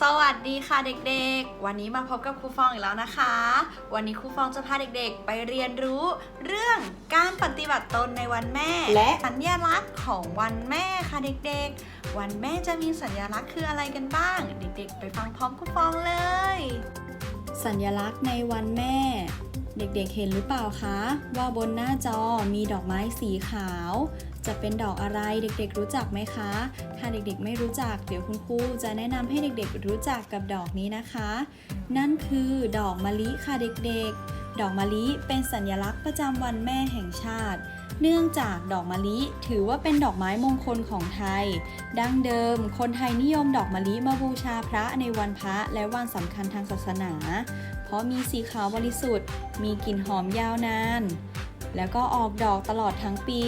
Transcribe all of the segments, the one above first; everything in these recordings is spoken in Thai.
สวัสดีค่ะเด็กๆ วันนี้มาพบกับครูฟองอีกแล้วนะคะ วันนี้ครูฟองจะพาเด็กๆ ไปเรียนรู้เรื่องการปฏิบัติตนในวันแม่ และสัญลักษณ์ของวันแม่ค่ะเด็กๆ วันแม่จะมีสัญลักษณ์คืออะไรกันบ้าง เด็กๆ ไปฟังพร้อมครูฟองเลย สัญลักษณ์ในวันแม่ เด็กๆเห็นหรือเปล่าคะ ว่าบนหน้าจอมีดอกไม้สีขาว จะเป็นดอกอะไรเด็กๆรู้จักไหมคะ ถ้าเด็กๆไม่รู้จัก เดี๋ยวคุณครูจะแนะนำให้เด็กๆรู้จักกับดอกนี้นะคะ นั่นคือดอกมะลิค่ะเด็กๆ ดอกมะลิเป็นสัญลักษณ์ประจำวันแม่แห่งชาติ เนื่องจากดอกมะลิถือว่าเป็นดอกไม้มงคลของไทย ดั้งเดิม คนไทยนิยมดอกมะลิมาบูชาพระในวันพระและวันสำคัญทางศาสนา เพราะมีสีขาวบริสุทธิ์ มีกลิ่นหอมยาวนาน แล้วก็ออกดอกตลอดทั้งปี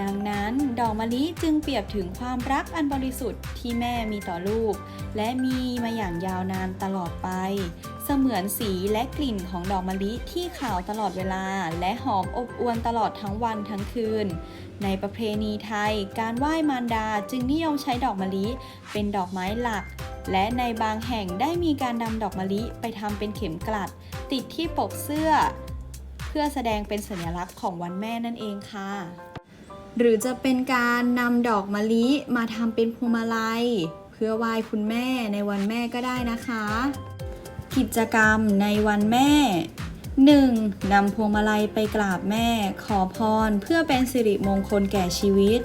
ดังนั้นดอกมะลิจึงเปรียบถึงความรักอันบริสุทธิ์ที่แม่มีต่อลูก และมีมาอย่างยาวนานตลอดไป เสมือนสีและกลิ่นของดอกมะลิที่ขาวตลอดเวลา และหอมอบอวลตลอดทั้งวันทั้งคืน ในประเพณีไทย การไหว้มารดาจึงนิยมใช้ดอกมะลิเป็นดอกไม้หลัก และในบางแห่งได้มีการนำดอกมะลิไปทำเป็นเข็มกลัด ติดที่ปกเสื้อ เพื่อแสดงเป็นสัญลักษณ์ของวันแม่นั่นเองค่ะ หรือจะเป็นการนำดอกมะลิมาทำเป็นพวงมาลัย เพื่อไหว้คุณแม่ในวันแม่ก็ได้นะคะ กิจกรรมในวันแม่ 1. นำพวงมาลัยไปกราบแม่ ขอพรเพื่อเป็นสิริมงคลแก่ชีวิต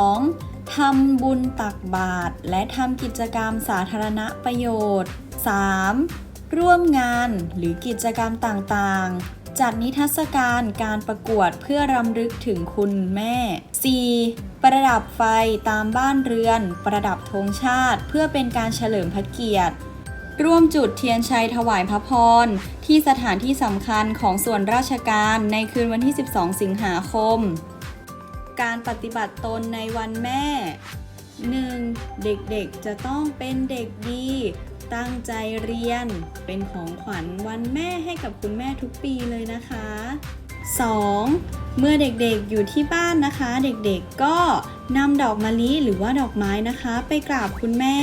2. ทำบุญตักบาตรและทำกิจกรรมสาธารณประโยชน์ 3. ร่วมงานหรือกิจกรรมต่างๆ จัดนิทรรศการการประกวดเพื่อรำลึกถึงคุณแม่ 4. ประดับไฟตามบ้านเรือน ประดับธงชาติ เพื่อเป็นการเฉลิมพระเกียรติร่วมจุดเทียนชัยถวายพระพร ที่สถานที่สำคัญของส่วนราชการในคืนวันที่ 12 สิงหาคม การปฏิบัติตนในวันแม่ 1. เด็กๆจะต้องเป็นเด็กดี ตั้งใจเรียน เป็นของขวัญวันแม่ให้กับคุณแม่ทุกปีเลยนะคะ 2. เมื่อเด็กๆอยู่ที่บ้านนะคะ เด็กๆก็นำดอกมะลิหรือว่าดอกไม้นะคะ ไปกราบคุณแม่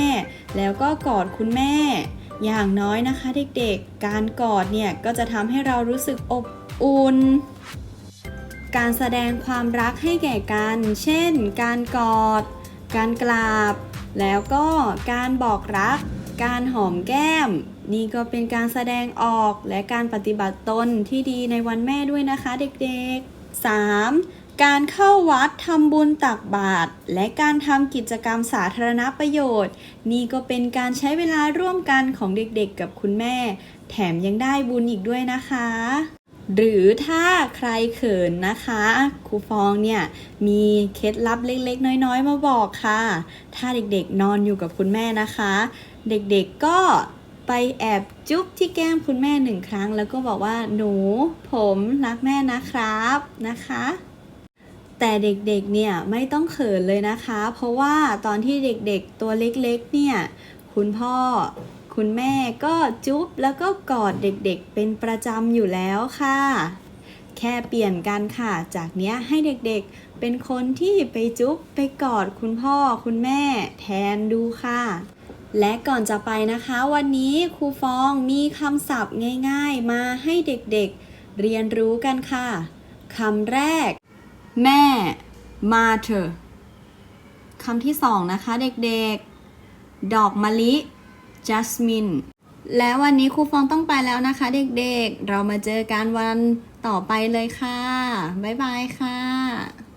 แล้วก็กอดคุณแม่ อย่างน้อยนะคะ เด็กๆ การกอดเนี่ยก็จะทำให้เรารู้สึกอบอุ่น การแสดงความรักให้แก่กัน เช่น การกอด การกราบ แล้วก็การบอกรัก การหอมแก้ม นี่ก็เป็นการแสดงออกและการปฏิบัติตนที่ดีในวันแม่ด้วยนะคะเด็กๆ 3. การเข้าวัดทำบุญตักบาตรและการทำกิจกรรมสาธารณประโยชน์ นี่ก็เป็นการใช้เวลาร่วมกันของเด็กๆ กับคุณแม่ แถมยังได้บุญอีกด้วยนะคะ หรือถ้าใครเขินนะคะครูฟองเนี่ยมีเคล็ดลับเล็กๆ น้อยๆ มาบอกค่ะ ถ้าเด็กๆนอนอยู่กับคุณแม่นะคะ เด็กๆก็ไปแอบจุ๊บที่แก้มคุณแม่หนึ่งครั้ง แล้วก็บอกว่าหนูผมรักแม่นะครับนะคะแต่เด็กๆ เนี่ยไม่ต้องเขินเลยนะคะ เพราะว่าตอนที่เด็กๆ ตัวเล็กๆ เนี่ย คุณพ่อ คุณแม่ก็จุ๊บแล้วก็กอดเด็กๆ เป็นประจำอยู่แล้วค่ะ แค่เปลี่ยนกันค่ะ จากเนี้ยให้เด็กๆ เป็นคนที่ไปจุ๊บไปกอดคุณพ่อคุณแม่แทนดูค่ะ และก่อนจะไปนะคะ วันนี้ครูฟองมีคำศัพท์ง่ายๆ มาให้เด็กๆ เรียนรู้กันค่ะคำแรก แม่ mother คำที่สองนะคะเด็กๆ ดอกมะลิ จัสมินและวันนี้ครูฟองต้องไปแล้วนะคะ เด็กๆ เรามาเจอกันวันต่อไปเลยค่ะ บ๊ายบายค่ะ